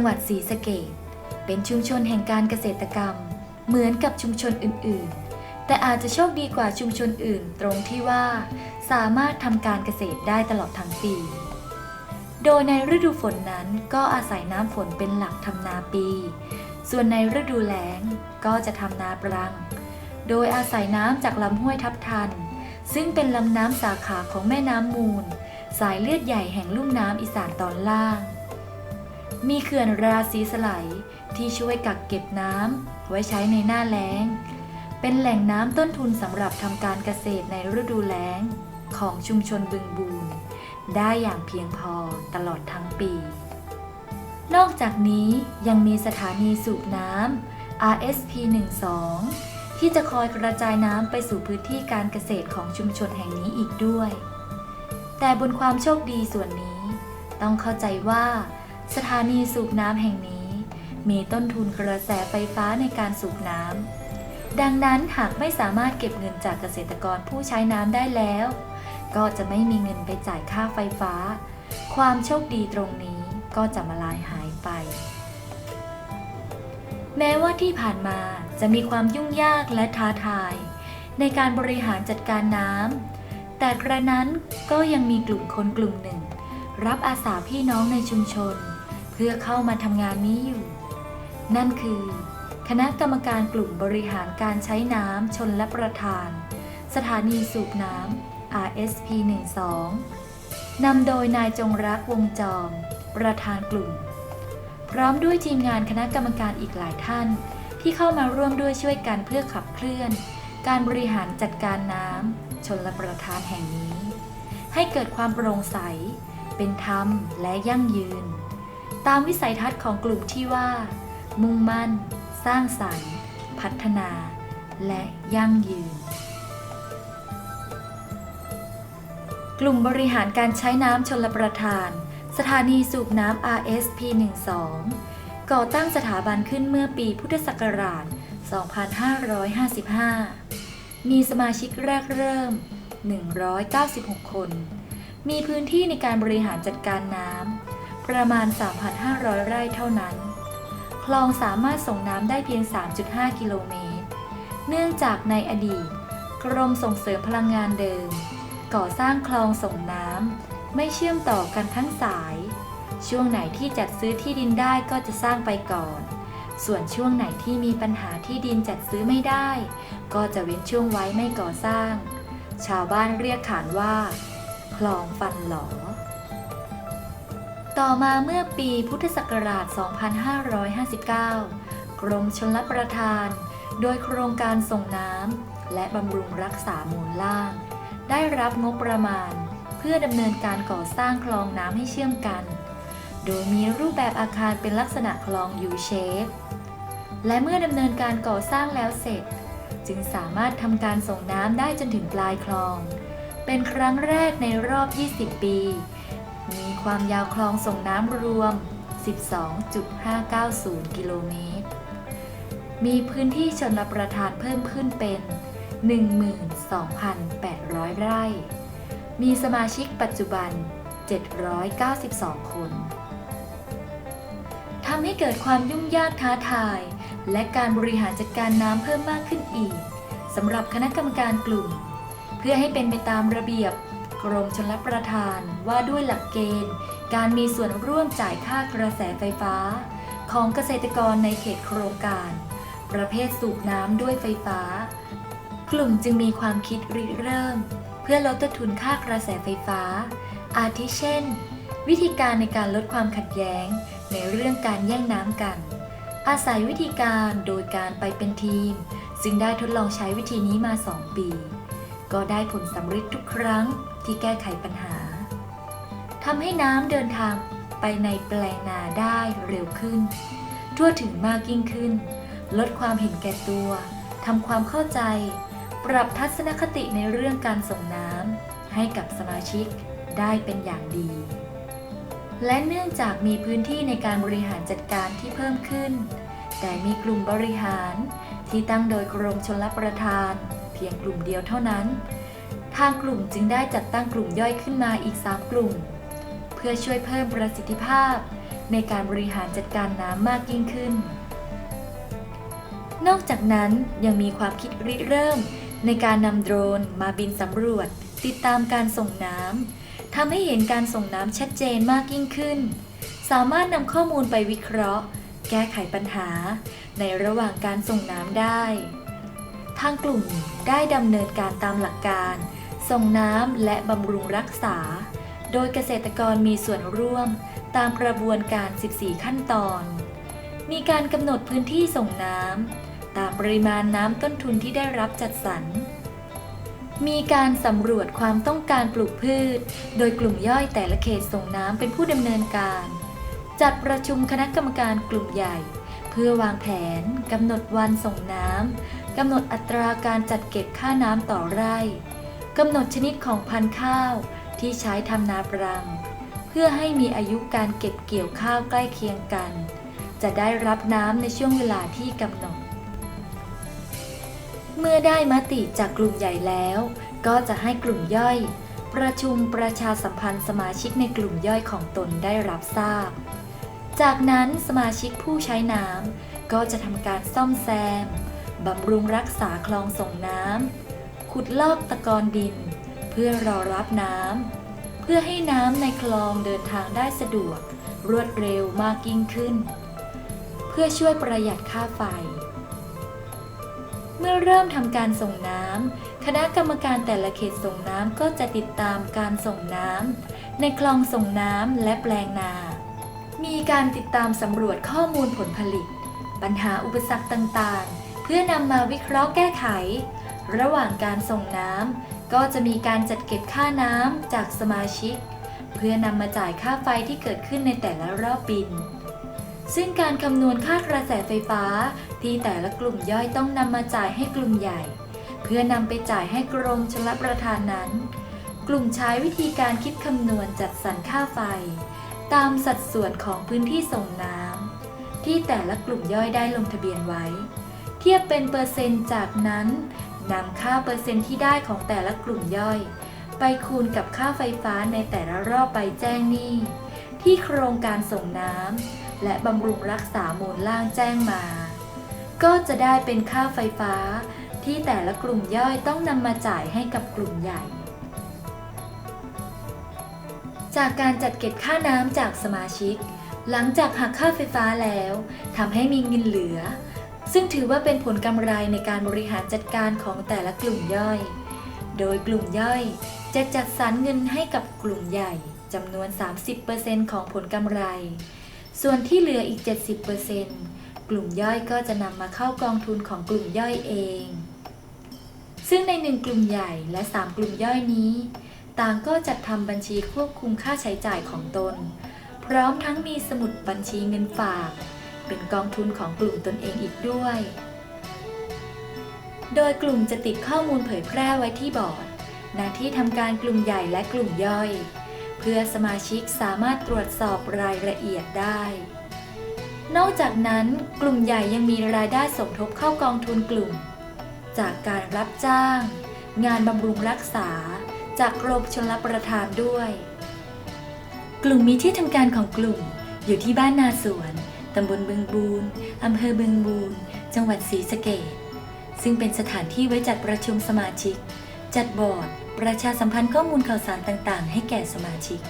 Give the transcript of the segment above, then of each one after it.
จังหวัดศรีสะเกดเป็นชุมชนแห่งการเกษตรกรรม เหมือนกับชุมชนอื่น ๆ แต่อาจจะโชคดีกว่าชุมชนอื่น ตรงที่ว่า สามารถทำการเกษตรได้ตลอดทั้งปี โดยในฤดูฝนนั้นก็อาศัยน้ำฝนเป็นหลักทำนาปี ส่วนในฤดูแล้งก็จะทำนาปรัง โดยอาศัยน้ำจากลำห้วยทับทัน ซึ่งเป็นลำน้ำสาขาของแม่น้ำมูล สายเลือดใหญ่แห่งลุ่มน้ำอีสานตอนล่าง มีเขื่อนราศีสไลที่ช่วยกักเก็บน้ำไว้ใช้ในหน้าแล้ง เป็นแหล่งน้ำต้นทุนสำหรับทำการเกษตรในฤดูแล้ง ของชุมชนบึงบูรได้อย่างเพียงพอตลอดทั้งปี นอกจากนี้ยังมีสถานีสูบน้ำ RSP 12ที่จะคอยกระจายน้ำไปสู่พื้นที่การเกษตรของชุมชนแห่งนี้อีกด้วย แต่บนความโชคดีส่วนนี้ ต้องเข้าใจว่า สถานีสูบน้ำแห่งนี้ มีต้นทุนกระแสไฟฟ้าในการสูบน้ำดังนั้นหากไม่สามารถเก็บเงินจากเกษตรกรผู้ใช้น้ำได้แล้ว ก็จะไม่มีเงินไปจ่ายค่าไฟฟ้า ความโชคดีตรงนี้ก็จะมาลายหายไป แม้ว่าที่ผ่านมาจะมีความยุ่งยากและท้าทาย ในการบริหารจัดการน้ำแต่กระนั้นก็ยังมีกลุ่มคนกลุ่มหนึ่ง รับอาสาพี่น้องในชุมชน พื่อเข้ามาทำงานนี้อยู่ นั่นคือ คณะกรรมการกลุ่มบริหารการใช้น้ำชนและประทาน สถานีสูบน้ำ RSP 12นำโดยนายจงรักวงจอม ประธานกลุ่ม พร้อมด้วยทีมงานคณะกรรมการอีกหลายท่าน ที่เข้ามาร่วมด้วยช่วยกันเพื่อขับเคลื่อน การบริหารจัดการน้ำชนละประทานแห่งนี้ ให้เกิดความโปร่งใส เป็นธรรมและยั่งยืน ตามวิสัยทัศน์ของกลุ่มที่ว่า มุ่งมั่น สร้างสรรค์ พัฒนา และยั่งยืน กลุ่มบริหารการใช้น้ำชลประทาน สถานีสูบน้ำ RSP 12ก่อตั้งสถาบันขึ้นเมื่อปีพุทธศักราช 2555 มีสมาชิกแรกเริ่ม 196 คน มีพื้นที่ในการบริหารจัดการน้ำ ประมาณ 3,500 ไร่เท่านั้น คลองสามารถส่งน้ำได้เพียง 3.5 กิโลเมตร เนื่องจากในอดีต กรมส่งเสริมพลังงานเดิม ก่อสร้างคลองส่งน้ำไม่เชื่อมต่อกันทั้งสาย ช่วงไหนที่จัดซื้อที่ดินได้ก็จะสร้างไปก่อน ส่วนช่วงไหนที่มีปัญหาที่ดินจัดซื้อไม่ได้ ก็จะเว้นช่วงไว้ไม่ก่อสร้าง ชาวบ้านเรียกขานว่า คลองฟันหลอ ต่อมาเมื่อปีพุทธศักราช 2559 กรมชลประทาน โดยโครงการส่งน้ำและบำรุงรักษามูลล่าง ได้รับงบประมาณ เพื่อดำเนินการก่อสร้างคลองน้ำให้เชื่อมกัน โดยมีรูปแบบอาคารเป็นลักษณะคลอง U shape และเมื่อดำเนินการก่อสร้างแล้วเสร็จ จึงสามารถทำการส่งน้ำได้จนถึงปลายคลอง เป็นครั้งแรกในรอบ 20 ปี มีความยาวคลองส่งน้ำรวม 12.590 กิโลเมตร มีพื้นที่ชนรประทานเพิ่มขึ้นเป็น 12,800 ไร่ มีสมาชิกปัจจุบัน 792 คนทำให้เกิดความยุ่งยากท้าทาย และการบริหารจัดการน้ำเพิ่มมากขึ้นอีกสำหรับคณะกรรมการกลุ่ม เพื่อให้เป็นไปตามระเบียบ กรมชลประทานว่าด้วยหลักเกณฑ์ การมีส่วนร่วมจ่ายค่ากระแสไฟฟ้า ของเกษตรกรในเขตโครงการ ประเภทสูบน้ำด้วยไฟฟ้า กลุ่มจึงมีความคิดริเริ่ม เพื่อลดต้นทุนค่ากระแสไฟฟ้า อาทิเช่น วิธีการในการลดความขัดแย้งในเรื่องการแย่งน้ำกัน อาศัยวิธีการโดยการไปเป็นทีม ซึ่งได้ทดลองใช้วิธีนี้มา 2 ปี ก็ได้ผลสำเร็จทุกครั้งที่แก้ไขปัญหาทำให้น้ำเดินทางไปในแปลงนาได้เร็วขึ้น ทั่วถึงมากยิ่งขึ้น ลดความเห็นแก่ตัวทำความเข้าใจ ปรับทัศนคติในเรื่องการส่งน้ำให้กับสมาชิกได้เป็นอย่างดี และเนื่องจากมีพื้นที่ในการบริหารจัดการที่เพิ่มขึ้น แต่มีกลุ่มบริหารที่ตั้งโดยกรมชลประทาน พียงกลุ่มเดียวเท่านั้น ทางกลุ่มจึงได้จัดตั้งกลุ่มย่อยขึ้นมาอีก 3 กลุ่ม เพื่อช่วยเพิ่มประสิทธิภาพ ในการบริหารจัดการน้ำมากยิ่งขึ้น นอกจากนั้นยังมีความคิดริเริ่ม ในการนำโดรนมาบินสำรวจ ติดตามการส่งน้ำทำให้เห็นการส่งน้ำชัดเจนมากยิ่งขึ้น สามารถนำข้อมูลไปวิเคราะห์ แก้ไขปัญหา ในระหว่างการส่งน้ำได้ ทางกลุ่มได้ดำเนินการตามหลักการ ส่งน้ำและบำรุงรักษา โดยเกษตรกรมีส่วนร่วม ตามกระบวนการ 14 ขั้นตอน มีการกำหนดพื้นที่ส่งน้ำ ตามปริมาณน้ำต้นทุนที่ได้รับจัดสรร มีการสำรวจความต้องการปลูกพืช โดยกลุ่มย่อยแต่ละเขตส่งน้ำเป็นผู้ดำเนินการ จัดประชุมคณะกรรมการกลุ่มใหญ่ เพื่อวางแผนกำหนดวันส่งน้ำ กำหนดอัตราการจัดเก็บค่าน้ำต่อไร่กำหนดชนิดของพันธุ์ข้าวที่ใช้ทำนาปรัง เพื่อให้มีอายุการเก็บเกี่ยวข้าวใกล้เคียงกัน จะได้รับน้ำในช่วงเวลาที่กำหนด เมื่อได้มติจากกลุ่มใหญ่แล้ว ก็จะให้กลุ่มย่อย ประชุมประชาสัมพันธ์สมาชิกในกลุ่มย่อยของตนได้รับทราบ จากนั้นสมาชิกผู้ใช้น้ำก็จะทำการซ่อมแซม บำรุงรักษาคลองส่งน้ำ ขุดลอกตะกอนดิน เพื่อรอรับน้ำ เพื่อให้น้ำในคลองเดินทางได้สะดวก รวดเร็วมากยิ่งขึ้น เพื่อช่วยประหยัดค่าไฟ เมื่อเริ่มทำการส่งน้ำ คณะกรรมการแต่ละเขตส่งน้ำก็จะติดตามการส่งน้ำในคลองส่งน้ำและแปลงนา มีการติดตามสำรวจข้อมูลผลผลิต ปัญหาอุปสรรคต่างๆ พื่อนำมาวิเคราะห์แก้ไข ระหว่างการส่งน้ำก็จะมีการจัดเก็บค่าน้ำจากสมาชิก เพื่อนำมาจ่ายค่าไฟที่เกิดขึ้นในแต่ละรอบบิน ซึ่งการคำนวณค่ากระแสไฟฟ้าที่แต่ละกลุ่มย่อยต้องนำมาจ่ายให้กลุ่มใหญ่ เพื่อนำไปจ่ายให้กรมชลประทานนั้น กลุ่มใช้วิธีการคิดคำนวณจัดสรรค่าไฟ ตามสัดส่วนของพื้นที่ส่งน้ำที่แต่ละกลุ่มย่อยได้ลงทะเบียนไว้ เทียบเป็นเปอร์เซ็นต์จากนั้นนำค่าเปอร์เซ็นต์ที่ได้ของแต่ละกลุ่มย่อย ไปคูณกับค่าไฟฟ้าในแต่ละรอบใบแจ้งหนี้ที่โครงการส่งน้ำและบำรุงรักษามูลล่างแจ้งมา ก็จะได้เป็นค่าไฟฟ้าที่แต่ละกลุ่มย่อยต้องนำมาจ่ายให้กับกลุ่มใหญ่ จากการจัดเก็บค่าน้ำจากสมาชิก หลังจากหักค่าไฟฟ้าแล้วทำให้มีเงินเหลือ ซึ่งถือว่าเป็นผลกำไรในการบริหารจัดการของแต่ละกลุ่มย่อย โดยกลุ่มย่อยจะจัดสรรเงินให้กับกลุ่มใหญ่จำนวน 30%ของผลกำไร ส่วนที่เหลืออีก 70%กลุ่มย่อยก็จะนำมาเข้ากองทุนของกลุ่มย่อยเอง ซึ่งในหนึ่งกลุ่มใหญ่และ 3 กลุ่มย่อยนี้ ต่างก็จัดทำบัญชีควบคุมค่าใช้จ่ายของตน พร้อมทั้งมีสมุดบัญชีเงินฝาก เป็นกองทุนของกลุ่มตนเองอีกด้วย โดยกลุ่มจะติดข้อมูลเผยแพร่ไว้ที่บอร์ด หน้าที่ทำการกลุ่มใหญ่และกลุ่มย่อย เพื่อสมาชิกสามารถตรวจสอบรายละเอียดได้ นอกจากนั้นกลุ่มใหญ่ยังมีรายได้สมทบเข้ากองทุนกลุ่ม จากการรับจ้าง งานบำรุงรักษา จากกรมชลประทานด้วย กลุ่มมีที่ทำการของกลุ่มอยู่ที่บ้านนาสวน ตำบลบึงบูนอำเภอบึงบูนจังหวัดศรีสะเกษซึ่งเป็นสถานที่ไว้จัดประชุมสมาชิก จัดบอร์ด ประชาสัมพันธ์ข้อมูลข่าวสารต่างๆ ให้แก่สมาชิก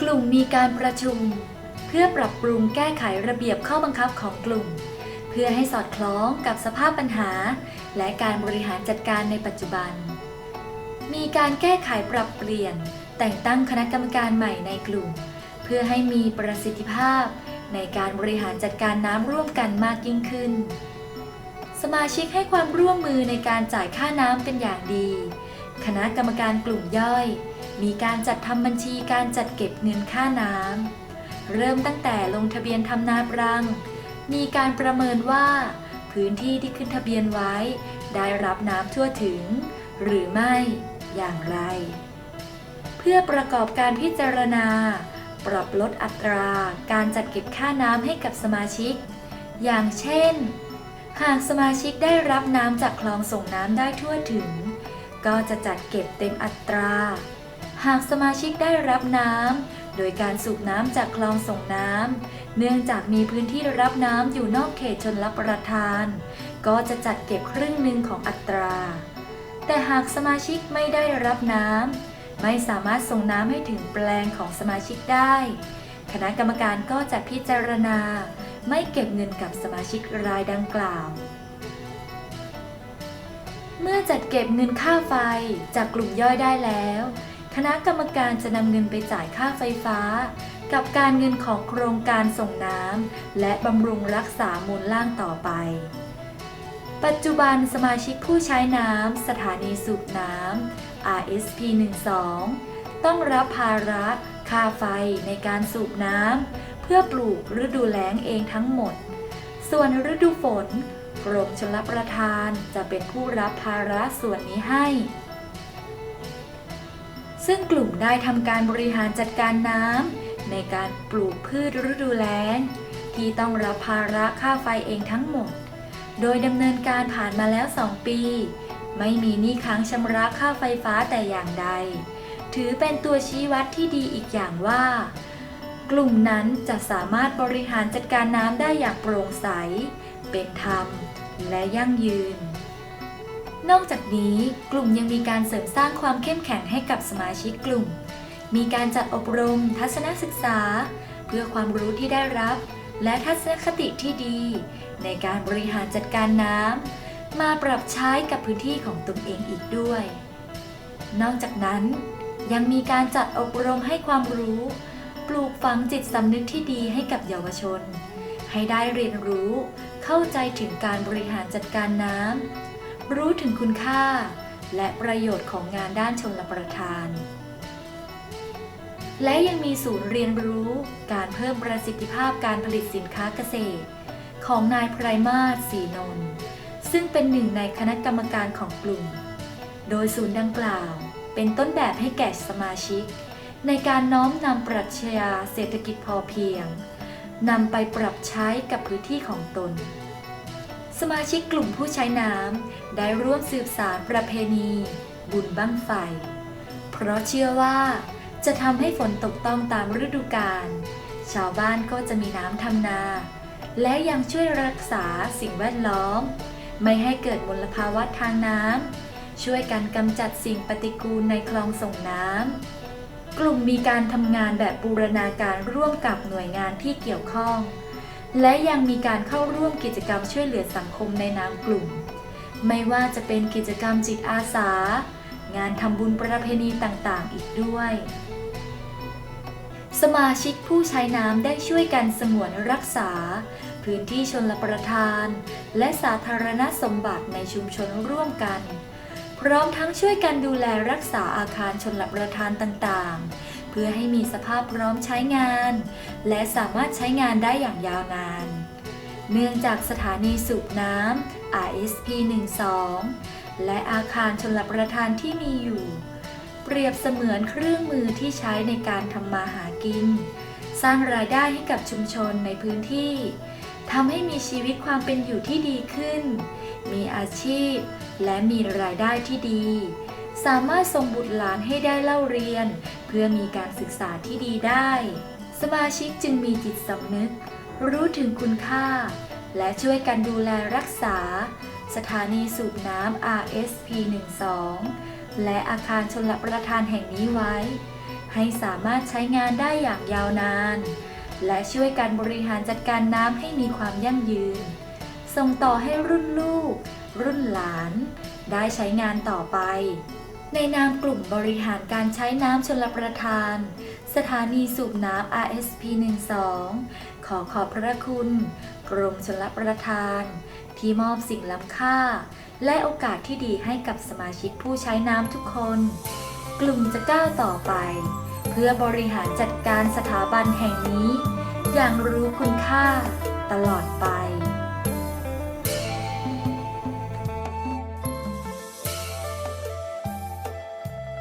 กลุ่มมีการประชุม เพื่อปรับปรุงแก้ไขระเบียบข้อบังคับของกลุ่ม เพื่อให้สอดคล้องกับสภาพปัญหา และการบริหารจัดการในปัจจุบัน มีการแก้ไขปรับเปลี่ยน แต่งตั้งคณะกรรมการใหม่ในกลุ่ม เพื่อให้มีประสิทธิภาพ ในการบริหารจัดการน้ำร่วมกันมากยิ่งขึ้น สมาชิกให้ความร่วมมือในการจ่ายค่าน้ำเป็นอย่างดี คณะกรรมการกลุ่มย่อย มีการจัดทำบัญชีการจัดเก็บเงินค่าน้ำเริ่มตั้งแต่ลงทะเบียนทำนาปรัง มีการประเมินว่า พื้นที่ที่ขึ้นทะเบียนไว้ ได้รับน้ำทั่วถึง หรือไม่อย่างไร เพื่อประกอบการพิจารณา ปรับลดอัตราการจัดเก็บค่าน้ำให้กับสมาชิก อย่างเช่น หากสมาชิกได้รับน้ำจากคลองส่งน้ำได้ทั่วถึง ก็จะจัดเก็บเต็มอัตรา หากสมาชิกได้รับน้ำโดยการสูบน้ำจากคลองส่งน้ำเนื่องจากมีพื้นที่รับน้ำอยู่นอกเขตชนรับประทาน ก็จะจัดเก็บครึ่งหนึ่งของอัตรา แต่หากสมาชิกไม่ได้รับน้ำ ไม่สามารถส่งน้ำให้ถึงแปลงของสมาชิกได้ คณะกรรมการก็จะพิจารณา ไม่เก็บเงินกับสมาชิกรายดังกล่าว เมื่อจัดเก็บเงินค่าไฟจากกลุ่มย่อยได้แล้ว คณะกรรมการจะนำเงินไปจ่ายค่าไฟฟ้า กับการเงินของโครงการส่งน้ำและบำรุงรักษามูลล่างต่อไปปัจจุบันสมาชิกผู้ใช้น้ำ สถานีสูบน้ำ RSP 12ต้องรับภาระค่าไฟในการสูบน้ำเพื่อปลูกฤดูแล้งเองทั้งหมด ส่วนฤดูฝนกรมชลประทานจะเป็นผู้รับภาระส่วนนี้ให้ ซึ่งกลุ่มได้ทำการบริหารจัดการน้ำในการปลูกพืชฤดูแล้ง ที่ต้องรับภาระค่าไฟเองทั้งหมด โดยดำเนินการผ่านมาแล้ว 2 ปี ไม่มีหนี้ค้างชำระค่าไฟฟ้าแต่อย่างใด ถือเป็นตัวชี้วัดที่ดีอีกอย่างว่า กลุ่มนั้นจะสามารถบริหารจัดการน้ำได้อย่างโปร่งใส เป็นธรรม และยั่งยืน นอกจากนี้กลุ่มยังมีการเสริมสร้างความเข้มแข็งให้กับสมาชิกกลุ่ม มีการจัดอบรมทัศนศึกษา เพื่อความรู้ที่ได้รับ และทัศนคติที่ดี ในการบริหารจัดการน้ำ มาปรับใช้กับพื้นที่ของตนเองอีกด้วย นอกจากนั้นยังมีการจัดอบรมให้ความรู้ ปลูกฝังจิตสำนึกที่ดีให้กับเยาวชน ให้ได้เรียนรู้ เข้าใจถึงการบริหารจัดการน้ำรู้ถึงคุณค่า และประโยชน์ของงานด้านชนลประทาน และยังมีศูนย์เรียนรู้ การเพิ่มประสิทธิภาพการผลิตสินค้าเกษตร ของนายไพรมาศศรีนนท์ ซึ่งเป็นหนึ่งในคณะกรรมการของกลุ่ม โดยศูนย์ดังกล่าว เป็นต้นแบบให้แก่สมาชิก ในการน้อมนำปรัชญาเศรษฐกิจพอเพียงนำไปปรับใช้กับพื้นที่ของตน สมาชิกกลุ่มผู้ใช้น้ำได้ร่วมสืบสารประเพณี บุญบั้งไฟ เพราะเชื่อว่า จะทำให้ฝนตกต้องตามฤดูกาลชาวบ้านก็จะมีน้ำทำนา และยังช่วยรักษาสิ่งแวดล้อม ไม่ให้เกิดมลภาวะทางน้ำ ช่วยกันกำจัดสิ่งปฏิกูลในคลองส่งน้ำ กลุ่มมีการทำงานแบบบูรณาการร่วมกับหน่วยงานที่เกี่ยวข้อง และยังมีการเข้าร่วมกิจกรรมช่วยเหลือสังคมในนามกลุ่ม ไม่ว่าจะเป็นกิจกรรมจิตอาสา งานทำบุญประเพณีต่างๆ อีกด้วยสมาชิกผู้ใช้น้ำได้ช่วยกันสงวนรักษา พื้นที่ชนลประทาน และสาธารณสมบัติในชุมชนร่วมกัน พร้อมทั้งช่วยกันดูแลรักษาอาคารชนลประทานต่างๆ เพื่อให้มีสภาพพร้อมใช้งาน และสามารถใช้งานได้อย่างยาวนาน เนื่องจากสถานีสูบน้ำ RSP 12และอาคารชนลประทานที่มีอยู่เปรียบเสมือนเครื่องมือที่ใช้ในการทำมาหากิน สร้างรายได้ให้กับชุมชนในพื้นที่ ทำให้มีชีวิตความเป็นอยู่ที่ดีขึ้น มีอาชีพ และมีรายได้ที่ดี สามารถส่งบุตรหลานให้ได้เล่าเรียน เพื่อมีการศึกษาที่ดีได้ สมาชิกจึงมีจิตสำนึก รู้ถึงคุณค่า และช่วยกันดูแลรักษา สถานีสูบน้ำ RSP 12และอาคารชนลประทานแห่งนี้ไว้ ให้สามารถใช้งานได้อย่างยาวนาน และช่วยการบริหารจัดการน้ำให้มีความยั่งยืน ส่งต่อให้รุ่นลูก รุ่นหลาน ได้ใช้งานต่อไป ในนามกลุ่มบริหารการใช้น้ำชลประทาน สถานีสูบน้ำ RSP 12ขอขอบพระคุณ กรมชลประทาน ที่มอบสิ่งล้ำค่า และโอกาสที่ดีให้กับสมาชิกผู้ใช้น้ำทุกคน กลุ่มจะก้าวต่อไป เพื่อบริหารจัดการสถาบันแห่งนี้ อย่างรู้คุณค่าตลอดไป